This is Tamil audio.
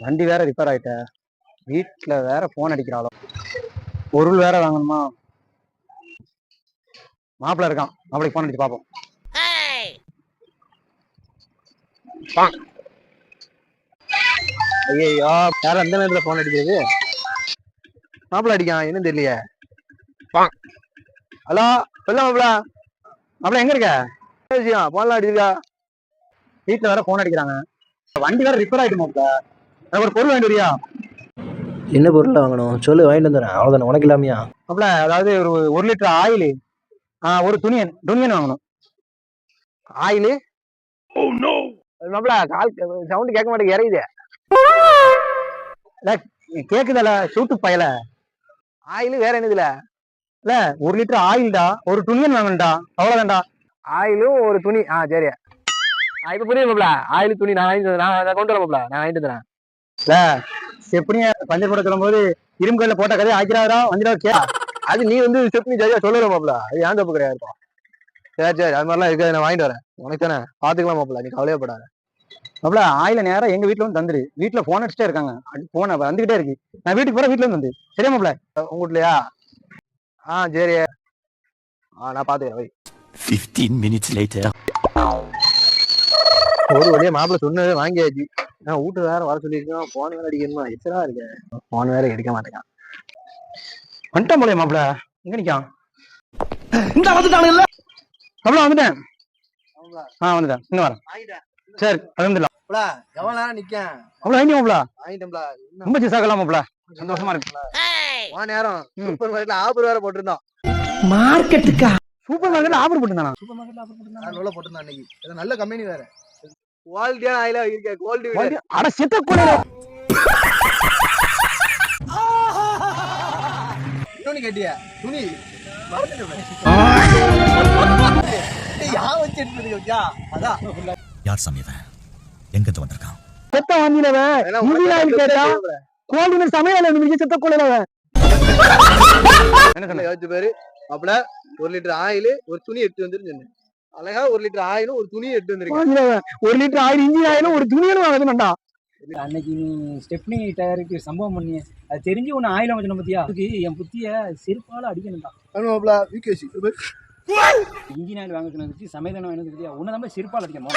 வண்டி வேற ரிப்பேர் ஆயிட்ட. வீட்டுல வேற போன் அடிக்கிறாளோ. பொருள் வேற வாங்கணுமா? மாப்பிள்ள இருக்கான். மாப்பிளைக்கு போன் அடிச்சு பாப்போம். ஐயோ யாரும் அந்த நேரத்துல போன் அடிக்கிறது? மாப்பிள்ள அடிக்கான் என்ன தெரியலையே. ஹலோ சொல்ல மாப்பிள்ள. மாப்பிள்ள எங்க இருக்க? விஷயம்? போன்லாம் அடிச்சிருக்கா? வீட்டுல வேற போன் அடிக்கிறாங்க. வண்டி வேற ரிப்பேர் ஆயிட்டு மாப்பிள்ள. ஒரு பொருள் வாங்கிட்டு வரியா என்ன பொருள் வாங்கணும்? சொல்லு வாங்கிட்டு வந்துடுறேன். அவ்வளோதானே உனக்கு இல்லாமையா? மாப்பிள்ள அதாவது ஒரு ஒரு லிட்டர் ஆயில் ஒரு துணியன் துணியன் வாங்கணும். ஆயில்? மாப்பிள்ள கால் சவுண்ட் கேட்க மாட்டேங்க இறையுது கேக்குதல சூட்டு பயல. ஆயில் வேற என்னதுல? இல்ல ஒரு லிட்டர் ஆயில்டா ஒரு துணியன் வாங்கணும்டா அவ்வளவுதான்டா. ஆயிலும் ஒரு துணி ஆ சரி இப்ப புரியுது மாப்பிள்ள ஆயில் துணி நான் வாங்கிட்டு வரேன். நான் கொண்டு வரேன் மாப்பிள்ள நான் வாங்கிட்டு தரேன் இல்ல எப்படியா பஞ்சர் போட சொல்லும்போது இரும்பு கல்ல போட்ட கதையை ஆக்கிறாரா? வந்துடா கே. அது நீ வந்து ஸ்டெப்னி சரியா சொல்லல மாப்பிள அது ஏன் தப்பு கிடையாது சரி சரி அது மாதிரிலாம் இருக்காது நான் வாங்கிட்டு வரேன். உனக்கு தானே? பாத்துக்கலாம் மாப்பிள நீ கவலையப்படாத. மாப்பிள ஆயில நேரம் எங்க வீட்டுல வந்து தந்துரு. வீட்டுல போன் அடிச்சுட்டே இருக்காங்க. போன வந்துகிட்டே இருக்கு. நான் வீட்டுக்கு போற வீட்டுல இருந்து வந்து சரியா மாப்பிள உங்க வீட்லயா ஆ சரி. ஆ நான் பாத்துக்கிறேன் வை. 15 minutes later. ஒரு வழியா மாப்பிள சொன்னது வாங்கியாச்சு. நான் வீட்டு வேற வர சொல்லியிருக்கேன். போன் வேற அடிக்கணுமா? எச்சரா இருக்கு. போன் வேற எடுக்க மாட்டேங்கான் வந்துட்டான் போலயே மாப்பிள. எங்க நிக்கான்? இந்த வந்துட்டானுங்கல்ல மாப்பிள வந்துட்டேன். ஆ வந்துட்டேன். இன்னும் வரேன் சரி வந்துடலாம் எவ்வளோ நேரம் நிற்கேன் அவ்வளோ வாங்கி மாப்பிள? வாங்கிட்டோம்ல ரொம்ப சிசாக்கலாம் மாப்பிள. சந்தோஷமா இருக்கு. போன நேரம். சூப்பர் மார்க்கெட்ல ஆஃபர் வேற போட்டிருந்தோம் சூப்பர் மார்க்கெட்ல ஆஃபர் போட்டுருந்தானா? சூப்பர் மார்க்கெட்ல ஆஃபர் நல்லா போட்டிருந்தான் அன்னைக்கு. நல்ல கம்பெனி வேற. குவாலிட்டியான ஆயிலா இருக்க குவாலிட்டி அட செத்த கூட இன்னொன்னு கேட்டியா? துணி. யார் சமயவன் எங்கிருந்து வந்திருக்கான்? செத்த வாங்கினவ இந்தியா கேட்டா கோல்டு சமையல இருந்து செத்த கூட என்ன சொன்ன? யோசிச்சு பாரு. அப்பல ஒரு லிட்டர் ஆயில் ஒரு துணி எடுத்து வந்துருன்னு சொன்னேன். அழகா ஒரு லிட்டர் ஆயிலும் ஒரு துணி எடுத்து வந்திருக்கேன். ஒரு லிட்டர் ஆயிரம் இஞ்சி ஆயிரம் ஒரு துணியனும் வாங்கணும்டா அன்னைக்கு நீ ஸ்டெப்னி டயருக்கு சம்பவம் பண்ணி அது தெரிஞ்சு ஒன்று ஆயிலம் வச்சு பத்தியா? அதுக்கு என் புத்திய செருப்பால அடிக்கணும்டா. விகேசி இன்ஜின் ஆயில் வாங்க சொன்னதுக்கு சமையல் வாங்கினது பத்தியா? உன்னை தான் செருப்பால் அடிக்கணும்